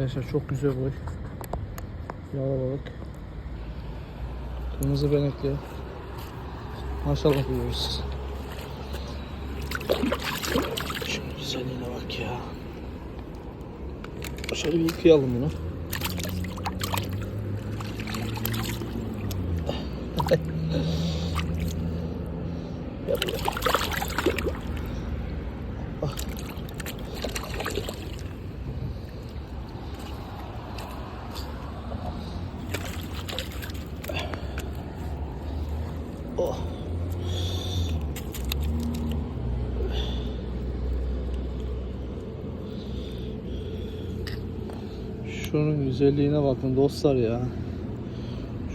Arkadaşlar çok güzel boy. Yağlı balık. Kırmızı benekli. Maşallah diyoruz. Şu güzelliğine bak ya. Şöyle bir yıkayalım bunu. Şunun güzelliğine bakın dostlar ya.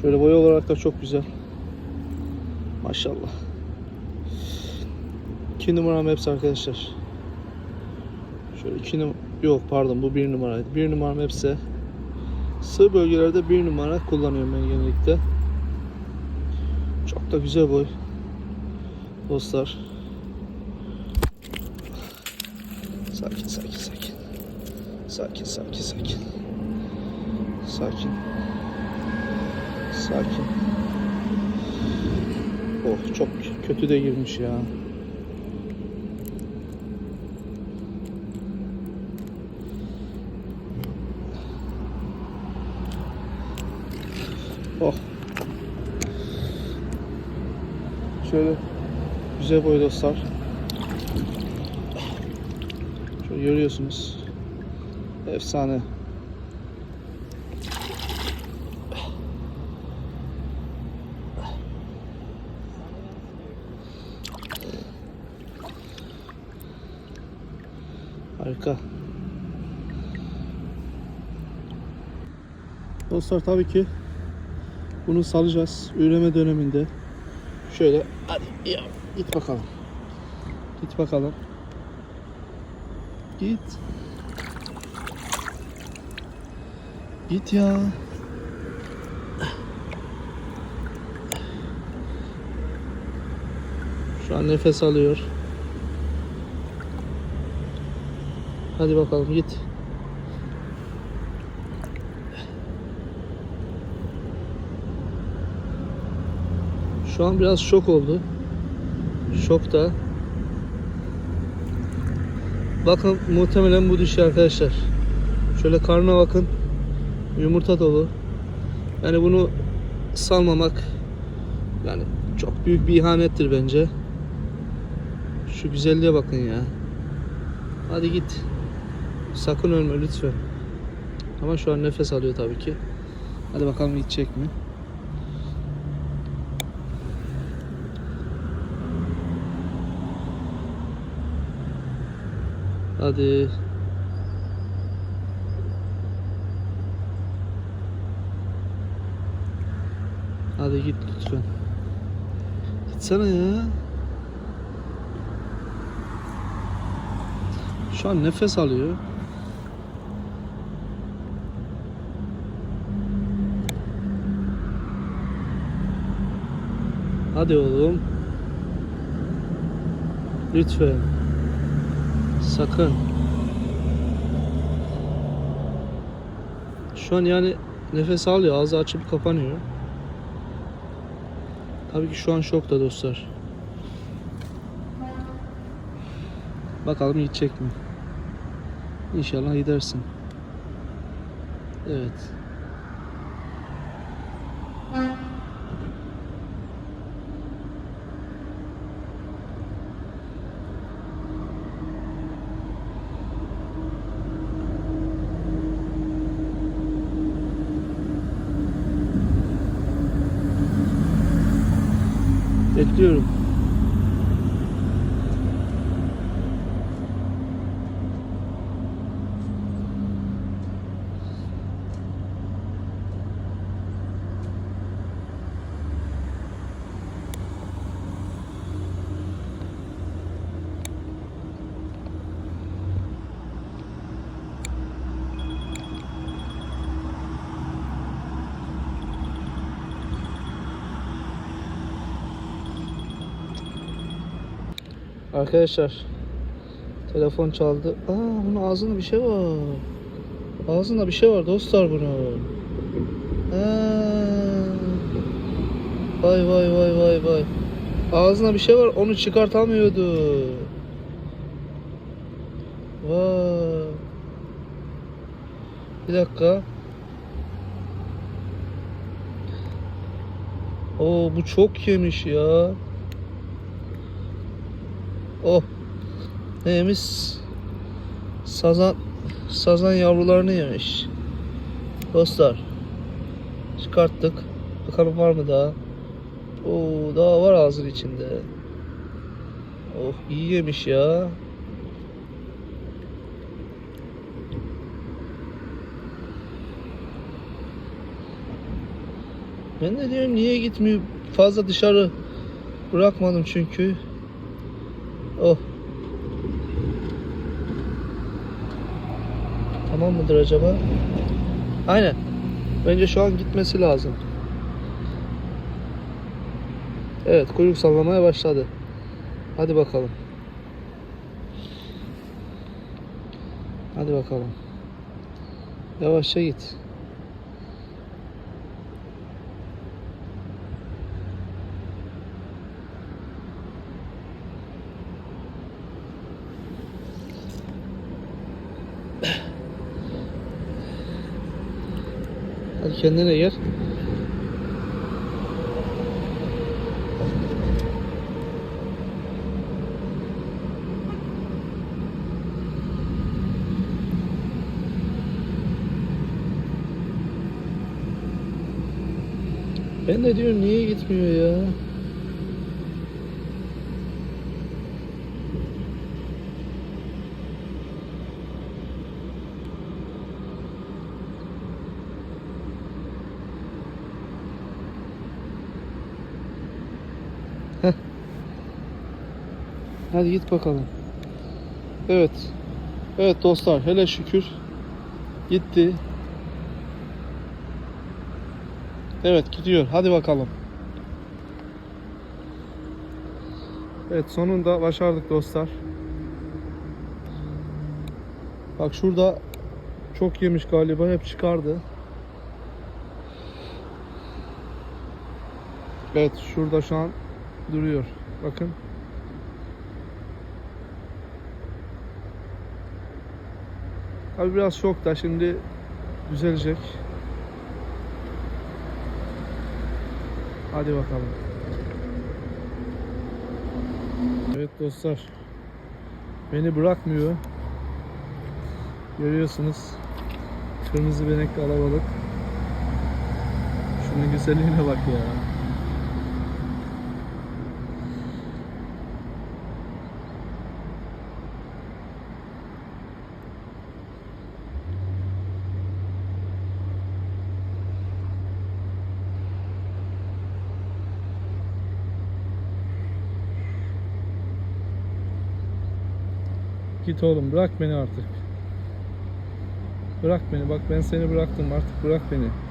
Şöyle boy olarak da çok güzel. Maşallah. 2 numaram hepsi arkadaşlar. Şöyle 2 num yok pardon bu 1 numaraydı. 1 numaram hepsi. Sığ bölgelerde 1 numara kullanıyorum ben genellikle. Çok da güzel boy. Dostlar. Sakin sakin sakin. Sakin sakin sakin. Sakin. Sakin. Oh çok kötü de girmiş ya. Oh. Şöyle güzel boy dostlar. Şöyle görüyorsunuz. Efsane. Harika. Dostlar tabii ki bunu salacağız. Üreme döneminde. Şöyle hadi ya git bakalım. Git bakalım. Git. Git ya. Şu an nefes alıyor. Hadi bakalım git. Şu an biraz şok oldu. Şokta. Bakın muhtemelen bu dişi arkadaşlar. Şöyle karnına bakın. Yumurta dolu. Yani bunu salmamak yani çok büyük bir ihanettir bence. Şu güzelliğe bakın ya. Hadi git. Sakın ölme lütfen. Ama şu an nefes alıyor tabii ki. Hadi bakalım gidecek mi? Hadi. Hadi git lütfen. Gitsene ya. Şu an nefes alıyor. Hadi oğlum. Lütfen. Sakın. Şu an yani nefes alıyor. Ağzı açıp kapanıyor. Tabii ki şu an şokta dostlar. Bakalım gidecek mi? İnşallah gidersin. Evet. Bekliyorum. Arkadaşlar telefon çaldı. Aa bunun ağzında bir şey var. Ağzında bir şey var dostlar bunun. Ha. Vay vay vay vay vay. Ağzında bir şey var onu çıkartamıyordu. Vay. Bir dakika. Oo bu çok yemiş ya. Oh. Neymiş? Sazan sazan yavrularını yemiş. Dostlar. Çıkarttık. Bakalım var mı daha? Oo daha var ağzın içinde. Oh iyi yemiş ya. Ben de diyorum niye gitmiyor? Fazla dışarı bırakmadım çünkü. Oh. Tamam mıdır acaba? Aynen. Bence şu an gitmesi lazım. Evet kuyruk sallamaya başladı. Hadi bakalım. Hadi bakalım. Yavaşça git. Hadi kendine gel. Ben de diyorum niye gitmiyor ya? Hadi git bakalım. Evet. Evet dostlar hele şükür gitti. Evet gidiyor. Hadi bakalım. Evet sonunda başardık dostlar. Bak şurada çok yemiş galiba hep çıkardı. Evet şurada şu an duruyor. Bakın. Abi biraz şok da şimdi düzelecek. Hadi bakalım. Evet dostlar. Beni bırakmıyor. Görüyorsunuz. Kırmızı benekli alabalık. Şunun güzelliğine bak ya. Git oğlum bırak beni artık. Bırak beni bak ben seni bıraktım artık bırak beni.